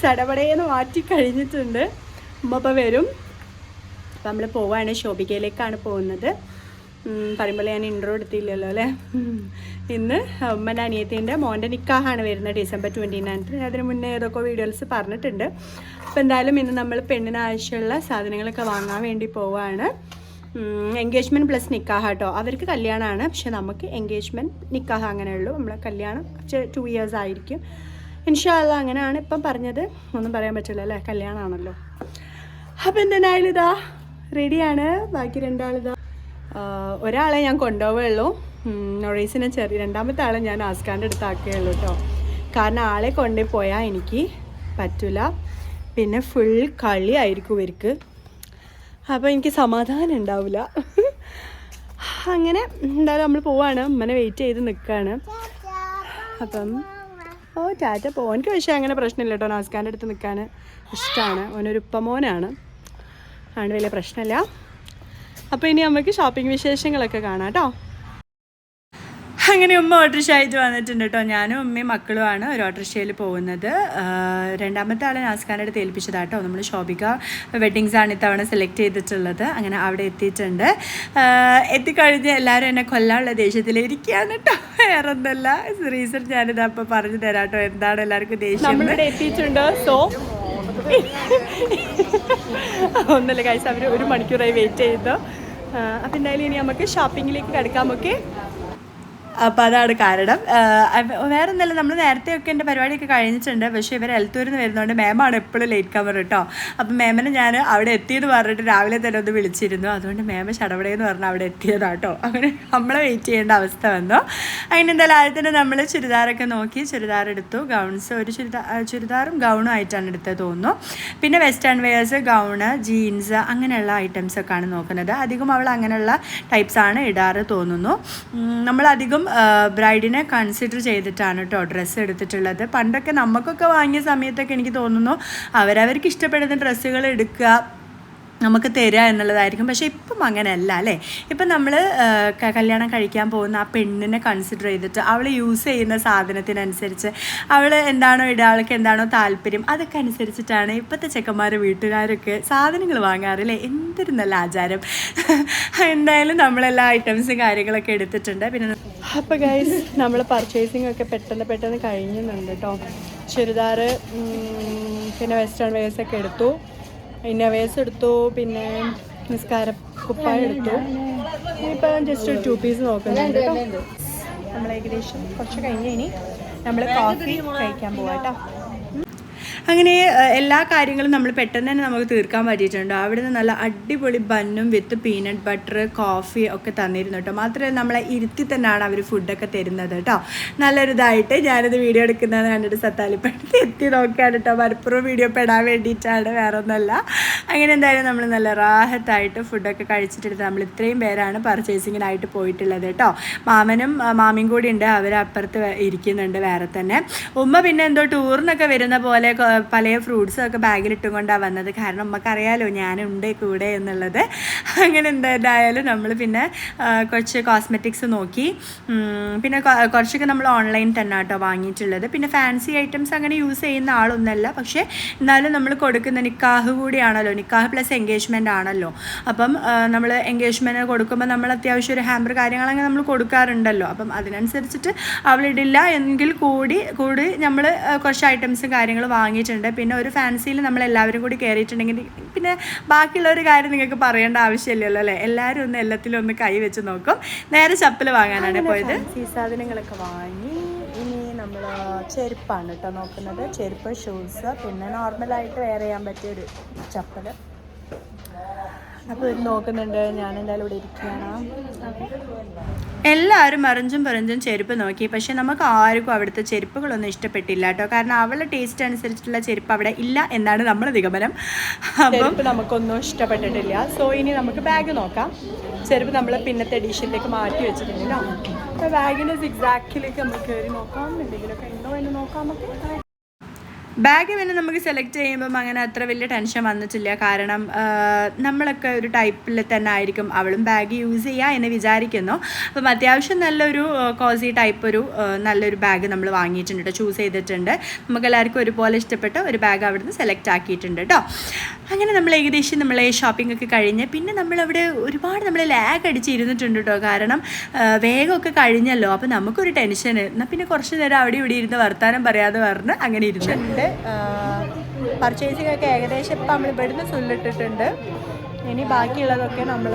സടപടയെന്ന് മാറ്റി കഴിഞ്ഞിട്ടുണ്ട്. ഉമ്മ വരും. അപ്പം നമ്മൾ പോവാണ്. ശോഭികയിലേക്കാണ് പോകുന്നത്. പറയുമ്പോൾ ഞാൻ ഇൻട്രോ എടുത്തില്ലല്ലോ അല്ലേ. ഇന്ന് ഉമ്മന്റെ അനിയത്തിന്റെ മോന്റെ നിക്കാഹാണ് വരുന്നത് ഡിസംബർ ട്വന്റി നയൻത്തിന് അതിന് മുന്നേ ഏതൊക്കെ വീഡിയോസ് പറഞ്ഞിട്ടുണ്ട്. അപ്പോൾ എന്തായാലും ഇന്ന് നമ്മൾ പെണ്ണിന് ആവശ്യമുള്ള സാധനങ്ങളൊക്കെ വാങ്ങാൻ വേണ്ടി പോവാണ്. എൻഗേജ്മെന്റ് പ്ലസ് നിക്കാഹ കേട്ടോ. അവർക്ക് കല്യാണമാണ്. പക്ഷെ നമുക്ക് എൻഗേജ്മെന്റ് നിക്കാഹ അങ്ങനെയുള്ളൂ. നമ്മളെ കല്യാണം ടു ഇയേഴ്സ് ആയിരിക്കും. ഇൻഷാല്ല അങ്ങനെയാണ് ഇപ്പം പറഞ്ഞത്. ഒന്നും പറയാൻ പറ്റില്ല അല്ലേ? കല്യാണമാണല്ലോ അപ്പം എന്തായാലും ഇതാ റെഡിയാണ് ബാക്കി രണ്ടാളിതാ. ഒരാളെ ഞാൻ കൊണ്ടുപോവുള്ളൂ നൊറീസിനെ ചെറിയ രണ്ടാമത്തെ ആളെ ഞാൻ ആസ്കാന്റെ അടുത്ത് ആക്കുകയുള്ളൂ കേട്ടോ കാരണം ആളെ കൊണ്ടുപോയാൽ എനിക്ക് പറ്റില്ല പിന്നെ ഫുൾ കളിയായിരിക്കും ഇവർക്ക്. അപ്പോൾ എനിക്ക് സമാധാനം ഉണ്ടാവില്ല അങ്ങനെ എന്തായാലും നമ്മൾ പോവാണ്. അമ്മനെ വെയിറ്റ് ചെയ്ത് നിൽക്കുകയാണ് അപ്പം ഓ ടാറ്റ. പോവാൻ കഴിച്ചാൽ അങ്ങനെ പ്രശ്നമില്ല കേട്ടോ നാസ്കാന്റെ അടുത്ത് നിൽക്കാൻ ഇഷ്ടമാണ് ഓനൊരു ഉപ്പമോനാണ്. ആണ് വലിയ പ്രശ്നമില്ല. അപ്പോൾ ഇനി നമുക്ക് ഷോപ്പിംഗ് വിശേഷങ്ങളൊക്കെ കാണാം കേട്ടോ. അങ്ങനെ ഉമ്മ ഓട്ടോറിക്ഷ ആയിട്ട് വന്നിട്ടുണ്ട് കേട്ടോ. ഞാനും ഉമ്മയും മക്കളുമാണ് ഒരു ഓട്ടോറിക്ഷയിൽ പോകുന്നത്. രണ്ടാമത്തെ ആളെ നാസ്കാന്റെ അടുത്ത് ഏൽപ്പിച്ചതാണ് കേട്ടോ. നമ്മൾ ശോഭിക വെഡ്ഡിങ്സാണ് ഇത്തവണ സെലക്ട് ചെയ്തിട്ടുള്ളത്. അങ്ങനെ അവിടെ എത്തിയിട്ടുണ്ട്. എത്തിക്കഴിഞ്ഞ് എല്ലാവരും എന്നെ കൊല്ലാനുള്ള ദേഷ്യത്തിലിരിക്കുകയാണ് കേട്ടോ. വേറെ ഒന്നല്ല റീസൺ ഞാനിത് അപ്പോൾ പറഞ്ഞു തരാം കേട്ടോ. എന്താണ് എല്ലാവർക്കും ദേഷ്യം സോ ഒന്നല്ല കാഴ്ച അവർ ഒരു മണിക്കൂറായി വെയിറ്റ് ചെയ്തു. അപ്പം എന്തായാലും ഇനി നമുക്ക് ഷോപ്പിങ്ങിലേക്ക് കിടക്കാം ഓക്കെ അപ്പോൾ അതാണ് കാരണം. വേറെ ഒന്നല്ല നമ്മൾ നേരത്തെയൊക്കെ എന്റെ പരിപാടിയൊക്കെ കഴിഞ്ഞിട്ടുണ്ട്. പക്ഷേ ഇവർ എൽത്തൂരിൽ നിന്ന് വരുന്നതുകൊണ്ട് മാമാണ് എപ്പോഴും ലേറ്റ് കവർ കേട്ടോ അപ്പം മാമിനെ ഞാൻ അവിടെ എത്തിയെന്ന് പറഞ്ഞിട്ട് രാവിലെ തന്നെ ഒന്ന് വിളിച്ചിരുന്നു. അതുകൊണ്ട് മാമ ചടവടയെന്ന് പറഞ്ഞാൽ അവിടെ എത്തിയതാ കേട്ടോ അങ്ങനെ നമ്മളെ വെയിറ്റ് ചെയ്യേണ്ട അവസ്ഥ വന്നു. അങ്ങനെ എന്തായാലും ആദ്യം തന്നെ നമ്മൾ ചുരിദാറൊക്കെ നോക്കി ചുരിദാർ എടുത്തു. ഗൗൺസ് ഒരു ചുരിദാർ ചുരിദാറും ഗൗണും ആയിട്ടാണ് എടുത്തത് തോന്നുന്നു. പിന്നെ വെസ്റ്റേൺ വെയേഴ്സ് ഗൗണ് ജീൻസ് അങ്ങനെയുള്ള ഐറ്റംസൊക്കെയാണ് നോക്കുന്നത്. അധികം അവൾ അങ്ങനെയുള്ള ടൈപ്സാണ് ഇടാറ് തോന്നുന്നു. നമ്മളധികം ബ്രൈഡിനെ കൺസിഡർ ചെയ്തിട്ടാണ് കേട്ടോ ഡ്രസ്സ് എടുത്തിട്ടുള്ളത്. പണ്ടൊക്കെ നമുക്കൊക്കെ വാങ്ങിയ സമയത്തൊക്കെ എനിക്ക് തോന്നുന്നു അവരവർക്ക് ഇഷ്ടപ്പെടുന്ന ഡ്രസ്സുകൾ എടുക്കുക നമുക്ക് തരിക എന്നുള്ളതായിരിക്കും. പക്ഷേ ഇപ്പം അങ്ങനെയല്ല അല്ലേ? ഇപ്പം നമ്മൾ കല്യാണം കഴിക്കാൻ പോകുന്ന ആ പെണ്ണിനെ കൺസിഡർ ചെയ്തിട്ട് അവൾ യൂസ് ചെയ്യുന്ന സാധനത്തിനനുസരിച്ച് അവൾ എന്താണോ ഇടുക അവൾക്ക് എന്താണോ താല്പര്യം അതൊക്കെ അനുസരിച്ചിട്ടാണ് ഇപ്പോഴത്തെ ചെക്കന്മാർ വീട്ടുകാരൊക്കെ സാധനങ്ങൾ വാങ്ങാറില്ലേ എന്തൊരു നല്ല ആചാരം. എന്തായാലും നമ്മളെല്ലാ ഐറ്റംസും കാര്യങ്ങളൊക്കെ എടുത്തിട്ടുണ്ട്. പിന്നെ അപ്പോൾ ഗൈസ് നമ്മൾ പർച്ചേസിംഗ് ഒക്കെ പെട്ടെന്ന് പെട്ടെന്ന് കഴിഞ്ഞുന്നുണ്ട് കേട്ടോ ചുരിദാർ പിന്നെ വെസ്റ്റേൺ വേഴ്സൊക്കെ എടുത്തു. ഇന്നവേഴ്സ് എടുത്തു പിന്നെ നിസ്കാര കുപ്പായ എടുത്തു. ഇപ്പം ജസ്റ്റ് ഒരു ടു പീസ് നോക്കുന്നുണ്ട് കേട്ടോ. നമ്മൾ ഏകദേശം കുറച്ച് കഴിഞ്ഞ് ഇനി നമ്മൾ കോഫി കഴിക്കാൻ പോവാം കേട്ടോ. അങ്ങനെ എല്ലാ കാര്യങ്ങളും നമ്മൾ പെട്ടെന്ന് തന്നെ നമുക്ക് തീർക്കാൻ പറ്റിയിട്ടുണ്ട്. അവിടുന്ന് നല്ല അടിപൊളി ബന്നും വിത്ത് പീനട്ട് ബട്ടർ കോഫി ഒക്കെ തന്നിരുന്നു കേട്ടോ. മാത്രമല്ല നമ്മളെ ഇരുത്തി തന്നെയാണ് അവർ ഫുഡൊക്കെ തരുന്നത് കേട്ടോ. നല്ലൊരിതായിട്ട് ഞാനത് വീഡിയോ എടുക്കുന്നത് കണ്ടിട്ട് സത്താലിപ്പടുത്ത് എത്തി നോക്കുകയാണ് കേട്ടോ. മലപ്പുറം വീഡിയോ പെടാൻ വേണ്ടിയിട്ടാണ് വേറെ ഒന്നല്ല അങ്ങനെ എന്തായാലും നമ്മൾ നല്ല റാഹത്തായിട്ട് ഫുഡൊക്കെ കഴിച്ചിട്ടെടുത്ത് നമ്മൾ ഇത്രയും പേരാണ് പർച്ചേസിങ്ങിനായിട്ട് പോയിട്ടുള്ളത് കേട്ടോ. മാമനും മാമിയും കൂടി ഉണ്ട്. അവർ അപ്പുറത്ത് ഇരിക്കുന്നുണ്ട് വേറെ തന്നെ. ഉമ്മ പിന്നെ എന്തോ ടൂറിനൊക്കെ വരുന്ന പോലെ പല ഫ്രൂട്ട്സും ഒക്കെ ബാഗിൽ ഇട്ടുകൊണ്ടാണ് വന്നത്. കാരണം നമുക്കറിയാലോ ഞാനുണ്ട് കൂടെ എന്നുള്ളത്. അങ്ങനെ എന്തായാലും നമ്മൾ പിന്നെ കുറച്ച് കോസ്മെറ്റിക്സ് നോക്കി. പിന്നെ കുറച്ചൊക്കെ നമ്മൾ ഓൺലൈൻ തന്നെ കേട്ടോ വാങ്ങിയിട്ടുള്ളത്. പിന്നെ ഫാൻസി ഐറ്റംസ് അങ്ങനെ യൂസ് ചെയ്യുന്ന ആളൊന്നല്ല. പക്ഷേ എന്നാലും നമ്മൾ കൊടുക്കുന്ന നിക്കാഹ് കൂടിയാണല്ലോ. നിക്കാഹ് പ്ലസ് എൻഗേജ്മെന്റ് ആണല്ലോ. അപ്പം നമ്മൾ എൻഗേജ്മെന്റ് കൊടുക്കുമ്പോൾ നമ്മൾ അത്യാവശ്യം ഒരു ഹാമ്പർ കാര്യങ്ങളങ്ങനെ നമ്മൾ കൊടുക്കാറുണ്ടല്ലോ. അപ്പം അതിനനുസരിച്ചിട്ട് അവളിടില്ല. എങ്കിൽ കൂടി കൂടി നമ്മൾ കുറച്ച് ഐറ്റംസും കാര്യങ്ങൾ വാങ്ങിയിട്ടുണ്ട് പിന്നെ ഒരു ഫാൻസിയിൽ നമ്മൾ എല്ലാവരും കൂടി കയറിയിട്ടുണ്ടെങ്കിൽ പിന്നെ ബാക്കിയുള്ള ഒരു കാര്യം നിങ്ങൾക്ക് പറയേണ്ട ആവശ്യമില്ലല്ലോ അല്ലേ? എല്ലാവരും ഒന്ന് എല്ലാത്തിലും ഒന്ന് കൈ വെച്ച് നോക്കും. നേരെ ചപ്പൽ വാങ്ങാനാണ് പോയത്. സാധനങ്ങളൊക്കെ വാങ്ങി. ഇനി നമ്മൾ ചെരുപ്പാണ് കേട്ടോ നോക്കുന്നത്. ചെരുപ്പ് ഷൂസ് പിന്നെ നോർമലായിട്ട് വെയർ ചെയ്യാൻ പറ്റിയ ഒരു ചപ്പൽ. അപ്പോൾ ഇത് നോക്കുന്നുണ്ട്. ഞാൻ എന്തായാലും ഇവിടെ ഇരിക്കുകയാണ്. എല്ലാവരും മറിഞ്ചും പറഞ്ഞും ചെരുപ്പ് നോക്കി. പക്ഷെ നമുക്ക് ആർക്കും അവിടുത്തെ ചെരുപ്പുകളൊന്നും ഇഷ്ടപ്പെട്ടില്ല കേട്ടോ. കാരണം അവളുടെ ടേസ്റ്റ് അനുസരിച്ചുള്ള ചെരുപ്പ് അവിടെ ഇല്ല എന്നാണ് നമ്മൾ നിഗമനം. അപ്പം നമുക്കൊന്നും ഇഷ്ടപ്പെട്ടിട്ടില്ല. സോ ഇനി നമുക്ക് ബാഗ് നോക്കാം. ചെരുപ്പ് നമ്മൾ പിന്നത്തെ എഡീഷനിലേക്ക് മാറ്റി വെച്ചിട്ടുണ്ടല്ലോ അപ്പോൾ ബാഗിന്റെ സിക്സാക്കിലേക്ക് നമുക്ക് കയറി നോക്കാം. എന്തെങ്കിലുമൊക്കെ ഉണ്ടോ എന്ന് നോക്കാം നമുക്ക്. ബാഗ് പിന്നെ നമുക്ക് സെലക്ട് ചെയ്യുമ്പം അങ്ങനെ അത്ര വലിയ ടെൻഷൻ വന്നിട്ടില്ല. കാരണം നമ്മളൊക്കെ ഒരു ടൈപ്പിൽ തന്നെ ആയിരിക്കും അവളും ബാഗ് യൂസ് ചെയ്യുക എന്ന് വിചാരിക്കുന്നു. അപ്പം അത്യാവശ്യം നല്ലൊരു കോസി ടൈപ്പ് ഒരു നല്ലൊരു ബാഗ് നമ്മൾ വാങ്ങിയിട്ടുണ്ട് കേട്ടോ ചൂസ് ചെയ്തിട്ടുണ്ട്. നമുക്ക് എല്ലാവർക്കും ഒരുപോലെ ഇഷ്ടപ്പെട്ട ഒരു ബാഗ് അവിടുന്ന് സെലക്ട് ആക്കിയിട്ടുണ്ട് കേട്ടോ അങ്ങനെ നമ്മൾ ഏകദേശം നമ്മളെ ഷോപ്പിംഗ് ഒക്കെ കഴിഞ്ഞ് പിന്നെ നമ്മളവിടെ ഒരുപാട് നമ്മൾ ലാഗ് അടിച്ചിരുന്നിട്ടുണ്ട് കേട്ടോ കാരണം വേഗമൊക്കെ കഴിഞ്ഞല്ലോ. അപ്പോൾ നമുക്കൊരു ടെൻഷൻ എന്നാൽ പിന്നെ കുറച്ച് നേരം അവിടെ ഇവിടെ ഇരുന്ന് വർത്താനം പറയാതെ പറഞ്ഞ് അങ്ങനെ ഇരുന്നുണ്ട് പർച്ചേസിംഗ് ഒക്കെ ഏകദേശം ഇപ്പം നമ്മൾ ഇവിടുന്ന് ചൊല്ലിട്ടിട്ടുണ്ട് ഇനി ബാക്കിയുള്ളതൊക്കെ നമ്മൾ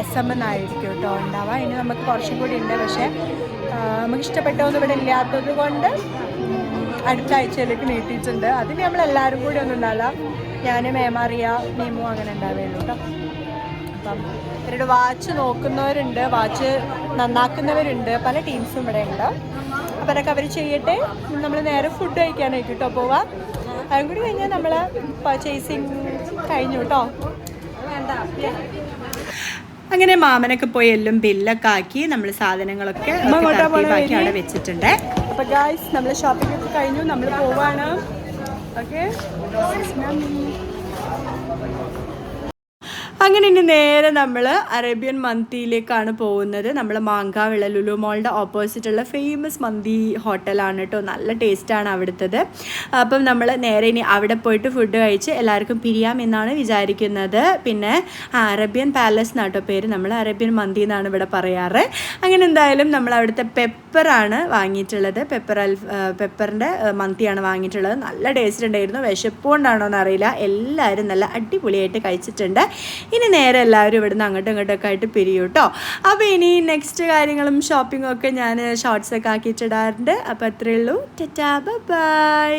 എസ് എം എന്നായിരിക്കും കേട്ടോ ഉണ്ടാവുക. ഇനി നമുക്ക് കുറച്ചും കൂടി ഉണ്ട്. പക്ഷേ നമുക്ക് ഇഷ്ടപ്പെട്ടതൊന്നും ഇവിടെ ഇല്ലാത്തത് കൊണ്ട് അടുത്ത ആഴ്ചയിലേക്ക് നീട്ടിയിട്ടുണ്ട് അതിന് നമ്മൾ എല്ലാവരും കൂടി ഒന്നും ഉണ്ടാവില്ല ഞാൻ മേമാറിയ മീമു അങ്ങനെ ഉണ്ടാവുകയുള്ളൂ കേട്ടോ. അപ്പം ഇവരുടെ വാച്ച് നോക്കുന്നവരുണ്ട് വാച്ച് നന്നാക്കുന്നവരുണ്ട് പല ടീംസും ഇവിടെ ഉണ്ട്. അപ്പം അതൊക്കെ അവർ ചെയ്യട്ടെ. നമ്മൾ നേരെ ഫുഡ് കഴിക്കാനായിട്ട് കേട്ടോ പോവാം. അതും കൂടി കഴിഞ്ഞാൽ നമ്മൾ പർച്ചേസിങ് കഴിഞ്ഞു കേട്ടോ. അങ്ങനെ മാമനൊക്കെ പോയി എല്ലാം ബില്ലൊക്കെ ആക്കി നമ്മൾ സാധനങ്ങളൊക്കെ തരത്തിലാക്കി അവിടെ വെച്ചിട്ടുണ്ട്. അപ്പൊ ഗായ്സ് നമ്മൾ ഷോപ്പിംഗ് ഒക്കെ കഴിഞ്ഞു. നമ്മൾ പോവാണ്. ഓക്കെ അങ്ങനെ ഇനി നേരെ നമ്മൾ അറേബ്യൻ മന്തിയിലേക്കാണ് പോകുന്നത്. നമ്മൾ മാങ്കാവിള ലുലു മോളുടെ ഓപ്പോസിറ്റുള്ള ഫേമസ് മന്തി ഹോട്ടലാണ് കേട്ടോ നല്ല ടേസ്റ്റാണ് അവിടുത്തത്. അപ്പം നമ്മൾ നേരെ ഇനി അവിടെ പോയിട്ട് ഫുഡ് കഴിച്ച് എല്ലാവർക്കും പിരിയാം എന്നാണ് വിചാരിക്കുന്നത്. പിന്നെ അറേബ്യൻ പാലസ് എന്നാട്ടോ പേര്. നമ്മൾ അറേബ്യൻ മന്തി എന്നാണ് ഇവിടെ പറയാറ്. അങ്ങനെ എന്തായാലും നമ്മൾ അവിടുത്തെ പെപ്പറാണ് വാങ്ങിയിട്ടുള്ളത്. പെപ്പർ അൽ പെപ്പറിന്റെ മന്തിയാണ് വാങ്ങിയിട്ടുള്ളത്. നല്ല ടേസ്റ്റ് ഉണ്ടായിരുന്നു വിശപ്പ് കൊണ്ടാണോ എന്നറിയില്ല എല്ലാവരും നല്ല അടിപൊളിയായിട്ട് കഴിച്ചിട്ടുണ്ട്. ഇനി നേരെ എല്ലാവരും ഇവിടുന്ന് അങ്ങോട്ടും ഇങ്ങോട്ടൊക്കെ ആയിട്ട് പിരിയും കേട്ടോ അപ്പോൾ ഇനി നെക്സ്റ്റ് കാര്യങ്ങളും ഷോപ്പിങ്ങും ഒക്കെ ഞാൻ ഷോർട്സൊക്കെ ആക്കിയിട്ടിടാറുണ്ട് അപ്പോൾ അത്രയേ ഉള്ളൂ. ടെറ്റാ ബൈ